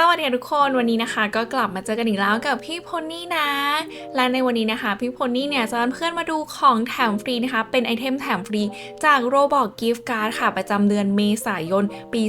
สวัสดีทุกคนวันนี้นะคะ ก็กลับมาเจอกันอีกแล้วกับพี่พลนี่นะ และในวันนี้นะคะ พี่พลนี่เนี่ยจะพาเพื่อนมาดูของแถมฟรีนะคะ เป็นไอเทมแถมฟรีจาก Roblox Gift Card ค่ะ ประจำเดือนเมษายน ปี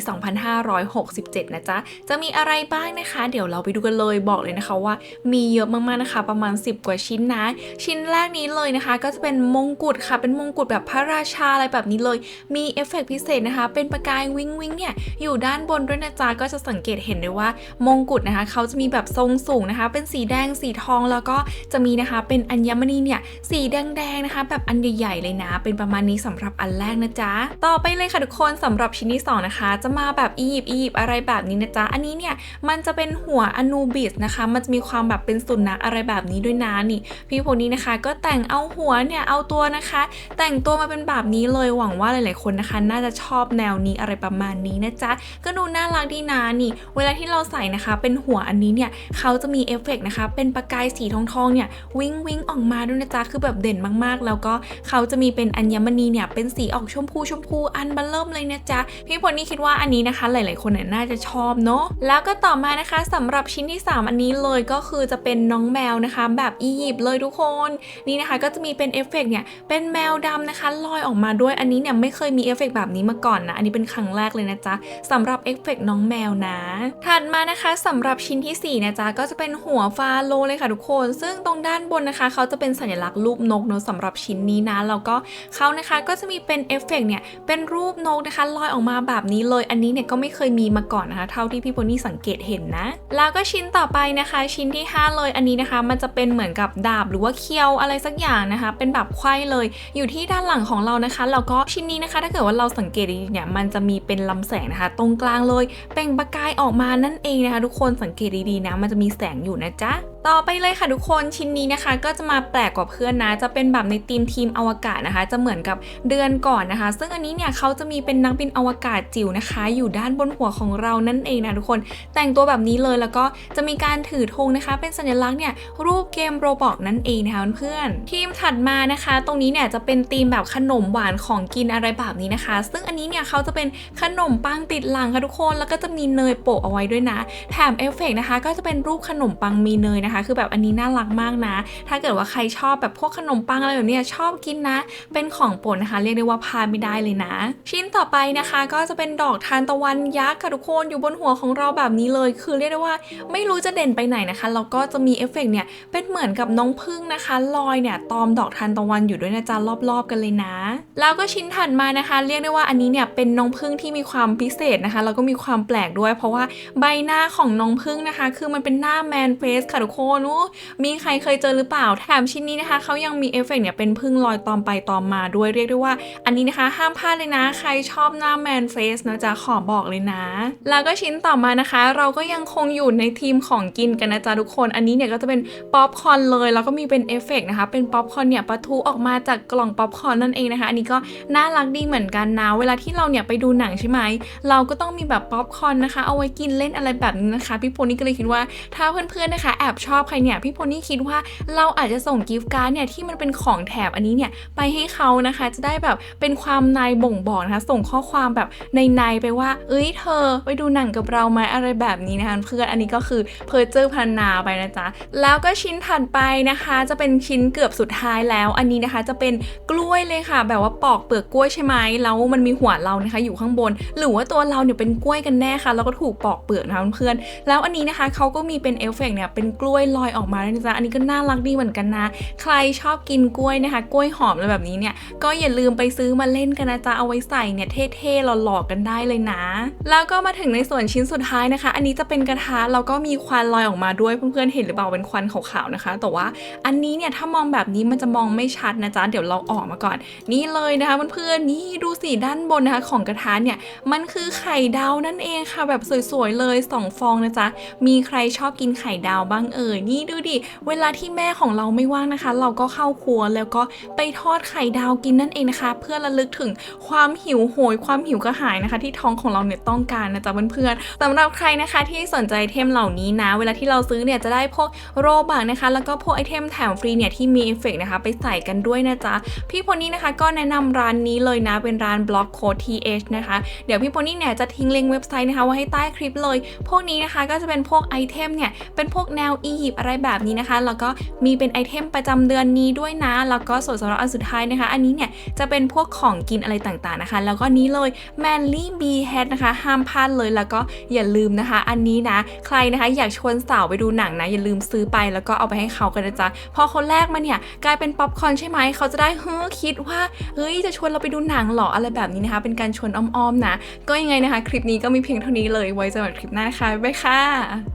2567 นะจ๊ะ จะมีอะไรบ้างนะคะ เดี๋ยวเราไปดูกันเลยบอกเลยนะคะว่า มีเยอะมากๆนะคะ ประมาณ 10 กว่าชิ้นนะ ชิ้นแรกนี้เลยนะคะ ก็จะเป็นมงกุฎค่ะ เป็นมงกุฎแบบพระราชาอะไรแบบนี้เลย มีเอฟเฟกต์พิเศษนะคะ เป็นประกายวิงวิงเนี่ยอยู่ด้านบนด้วยนะจ๊ะก็จะสังเกตเห็นได้ว่ามงกุฎนะคะเขาจะมีแบบทรงสูงนะคะ เป็นสีแดงสีทองแล้วก็จะมีนะคะเป็นอัญมณีเนี่ยสีแดงๆนะคะ แบบอันใหญ่ๆเลยนะ เป็นประมาณนี้สำหรับอันแรกนะจ๊ะต่อไปเลยค่ะทุกคนสำหรับชิ้นที่สองนะคะ จะมาแบบอียิปต์อียิปต์อะไรแบบนี้นะจ๊ะอันนี้เนี่ยมันจะเป็นหัวอนูบิสนะคะ มันจะมีความแบบเป็นสุนัขอะไรแบบนี้ด้วยนะนี่ พี่พวกนี้นะคะ ก็แต่งเอาหัวเนี่ยเอาตัวนะคะ แต่งตัวมาเป็นแบบนี้เลยหวังว่าหลายๆคนนะคะ น่าจะชอบแนวนี้อะไรประมาณนี้นะจ๊ะก็ดูน่ารักดีนะนี่ เวลาที่เราใส่นะคะ เป็นหัวอันนี้เนี่ยเขาจะมีเอฟเฟกต์นะคะ เป็นประกายสีทองทองๆเนี่ยวิงวิงออกมาด้วยนะจ๊ะคือแบบเด่นมากๆ แล้วก็เขาจะมีเป็นอัญมณีเนี่ยเป็นสีออกชมพูชมพูอันบัลเริ่มเลยนะจ๊ะพี่พลนี่คิดว่าอันนี้นะคะ หลายๆคนเนี่ยน่าจะชอบเนาะแล้วก็ต่อมานะคะสำหรับชิ้นที่ 3 อันนี้เลยก็คือจะเป็นน้องแมวนะคะ แบบอียิปต์เลยทุกคนนี่นะคะ ก็จะมีเป็นเอฟเฟกต์เนี่ยเป็นแมวดำนะคะลอยออกมาด้วยอันนี้เนี่ยไม่เคยมีเอฟเฟกต์แบบนี้มาก่อนนะอันนี้เป็นครั้งแรกเลยนะจ๊ะสำหรับเอฟเฟกต์น้องแมวนะถัดมานะคะสำหรับชิ้นที่4นะจ๊ะก็จะเป็นหัวฟาโลเลยค่ะทุกคน ซึ่งตรงด้านบนนะคะ เขาจะเป็นสัญลักษณ์รูปนกเนอะสำหรับชิ้นนี้นะแล้วก็เขานะคะก็จะมีเป็นเอฟเฟกต์เนี่ยเป็นรูปนกนะคะลอยออกมาแบบนี้เลย อันนี้เนี่ยก็ไม่เคยมีมาก่อนนะคะ เท่าที่พี่โพนี่สังเกตเห็นนะ แล้วก็ชิ้นต่อไปนะคะ ชิ้นที่ 5 เลยอันนี้นะคะ มันจะเป็นเหมือนกับดาบหรือว่าเคียวอะไรสักอย่างนะคะ เป็นแบบไข้เลย อยู่ที่ด้านหลังของเรานะคะแล้วก็ชิ้นนี้นะคะ ถ้าเกิดว่าเราสังเกตดีๆเนี่ยมันจะมีเป็นลำแสงนะคะ ตรงกลางเลยเป่งประกายออกมานั่นเองนะคะทุกคนสังเกตดีๆนะ มันจะมีแสงอยู่นะจ๊ะต่อไปเลยค่ะทุกคนชิ้นนี้นะคะ ก็จะมาแปลกกว่าเพื่อนนะ จะเป็นแบบในทีมทีมอวกาศนะคะ จะเหมือนกับเดือนก่อนนะคะ ซึ่งอันนี้เนี่ยเขาจะมีเป็นนักบินอวกาศจิ๋วนะคะ อยู่ด้านบนหัวของเรานั่นเองนะทุกคนแต่งตัวแบบนี้เลยแล้วก็จะมีการถือธงนะคะ เป็นสัญลักษณ์เนี่ยรูปเกมโรบอกนั่นเองนะคะเพื่อนทีมถัดมานะคะ ตรงนี้เนี่ยจะเป็นธีมแบบขนมหวานของกินอะไรแบบนี้นะคะ ซึ่งอันนี้เนี่ยเขาจะเป็นขนมปังติดหลังค่ะทุกคนแล้วก็จะมีเนยโปะเอาไว้ด้วยนะ แถมเอฟเฟกต์นะคะก็จะเป็นรูปขนมปังมีเนยนะคะ คือแบบอันนี้น่ารักมากนะ ถ้าเกิดว่าใครชอบแบบพวกขนมปังอะไรแบบนี้ชอบกินนะ เป็นของโปรดนะคะ เรียกได้ว่าพลาดไม่ได้เลยนะ ชิ้นต่อไปนะคะ ก็จะเป็นดอกทานตะวันยักษ์ค่ะทุกคนอยู่บนหัวของเราแบบนี้เลย คือเรียกได้ว่าไม่รู้จะเด่นไปไหนนะคะแล้วก็จะมีเอฟเฟกต์เนี่ยเป็นเหมือนกับน้องพึ่งนะคะลอยเนี่ยตอมดอกทานตะวันอยู่ด้วยนะจ๊ะรอบๆกันเลยนะ แล้วก็ชิ้นถัดมานะคะ เรียกได้ว่าอันนี้เนี่ยเป็นน้องพึ่งที่มีความพิเศษนะคะแล้วก็มีความแปลกด้วย เพราะว่าใบหน้าของน้องพึ่งนะคะ คือมันเป็นหน้าแมนเฟสค่ะทุกคนู้มีใครเคยเจอหรือเปล่า แถมชิ้นนี้นะคะเขายังมีเอฟเฟกต์เนี่ยเป็นพึ่งลอยตอมไปตอมมาด้วยเรียกได้ว่า อันนี้นะคะห้ามพลาดเลยนะ ใครชอบหน้าแมนเฟสนะจ๊ะขอบอกเลยนะ แล้วก็ชิ้นต่อมานะคะ เราก็ยังคงอยู่ในทีมของกินกันนะจ๊ะทุกคน อันนี้เนี่ยก็จะเป็นป๊อปคอร์นเลย แล้วก็มีเป็นเอฟเฟกต์นะคะ เป็นป๊อปคอร์นเนี่ยปะทุออกมาจากกล่องป๊อปคอร์นนั่นเองนะคะ อันนี้ก็น่ารักดีเหมือนกันนะ เวลาที่เราเนี่ยไปดูหนังใช่ไหม เราก็ต้องมีแบบป๊อปคอนนะคะ เอาไว้กินเล่นอะไรแบบนี้นะคะ พี่โพนี่ก็เลยคิดว่าถ้าเพื่อนๆนะคะแอบชอบใครเนี่ยพี่โพนี่คิดว่าเราอาจจะส่งกิฟต์การ์ดเนี่ยที่มันเป็นของแถบอันนี้เนี่ยไปให้เขานะคะ จะได้แบบเป็นความในบ่งบอกนะคะ ส่งข้อความแบบในในๆไปว่า เอ้ยเธอ ไปดูหนังกับเราไหมอะไรแบบนี้นะคะเพื่อนอันนี้ก็คือเพอเจอร์พันนาไปนะจ๊ะแล้วก็ชิ้นถัดไปนะคะ จะเป็นชิ้นเกือบสุดท้ายแล้ว อันนี้นะคะจะเป็นกล้วยเลยค่ะ แบบว่าปอกเปลือกกล้วยใช่ไหมแล้วมันมีหัวเรานะคะอยู่ข้างบน หรือว่าตัวเราเนี่ยเป็นกล้วยกันแน่ค่ะ แล้วก็ถูกปอกเปลือกนะคะเพื่อนๆแล้วอันนี้นะคะเขาก็มีเป็นเอฟเฟกเนี่ยเป็นกล้วยลอยออกมาด้วยนะจ๊ะอันนี้ก็น่ารักดีเหมือนกันนะ ใครชอบกินกล้วยนะคะ กล้วยหอมอะไรแบบนี้เนี่ยก็อย่าลืมไปซื้อมาเล่นกันนะจ๊ะเอาไว้ใส่เนี่ยเท่ๆหล่อๆกันได้เลยนะ แล้วก็มาถึงในส่วนชิ้นสุดท้ายนะคะ อันนี้จะเป็นกระทะแล้วก็มีควันลอยออกมาด้วยเพื่อนๆเห็นหรือเปล่าเป็นควันขาวๆนะคะ แต่ว่าอันนี้เนี่ยถ้ามองแบบนี้มันจะมองไม่ชัดนะจ๊ะเดี๋ยวเราออกมาก่อน นี่เลยนะคะเพื่อนๆนี่ดูสีด้านบนนะคะ ของกระทะเนี่ยมันคือไข่ดาวนั่นเองค่ะแบบสวยๆเลยสองฟองนะจ๊ะ มีใครชอบกินไข่ดาวบ้างเอ่ย นี่ดูดิ เวลาที่แม่ของเราไม่ว่างนะคะ เราก็เข้าครัวแล้วก็ไปทอดไข่ดาวกินนั่นเองนะคะ เพื่อระลึกถึงความหิวโหย ความหิวกระหายนะคะ ที่ท้องของเราเนี่ยต้องการนะจ๊ะเพื่อนๆสำหรับใครนะคะที่สนใจเทมเหล่านี้นะ เวลาที่เราซื้อเนี่ยจะได้พวกโรบักนะคะ แล้วก็พวกไอเทมแถมฟรีเนี่ยที่มีเอฟเฟกต์นะคะไปใส่กันด้วยนะจ๊ะ พี่พนี่นะคะก็แนะนำร้านนี้เลยนะเป็นร้าน Block Code TH นะคะ เดี๋ยวพี่โพนี่เนี่ยจะทิ้งลิงก์เว็บไซต์นะคะไว้ให้ใต้คลิปเลยพวกนี้นะคะก็จะเป็นพวกไอเทมเนี่ยเป็นพวกแนวอียิปต์อะไรแบบนี้นะคะ แล้วก็มีเป็นไอเทมประจำเดือนนี้ด้วยนะ แล้วก็ส่วนสำหรับอันสุดท้ายนะคะ อันนี้เนี่ยจะเป็นพวกของกินอะไรต่างๆนะคะ แล้วก็นี้เลย Manly b Head นะคะ ห้ามพลาดเลยแล้วก็อย่าลืมนะคะ อันนี้นะ ใครนะคะอยากชวนสาวไปดูหนังนะ อย่าลืมซื้อไปแล้วก็เอาไปให้เขากันนะจ๊ะพอคนแรกมาเนี่ยกลายเป็นป๊อปคอร์นใช่ไหมเขาจะได้เฮ้อคิดว่าเฮ้ยจะชวนเราไปดูหนังหรออะไรแบบนี้นะคะ เป็นการชวนอ้อมๆนะ ก็ยังไงนะคะ คลิปนี้ก็มีเพียงเท่านี้เลยไว้เจอกันคลิปหน้านะคะบ๊ายบายค่ะ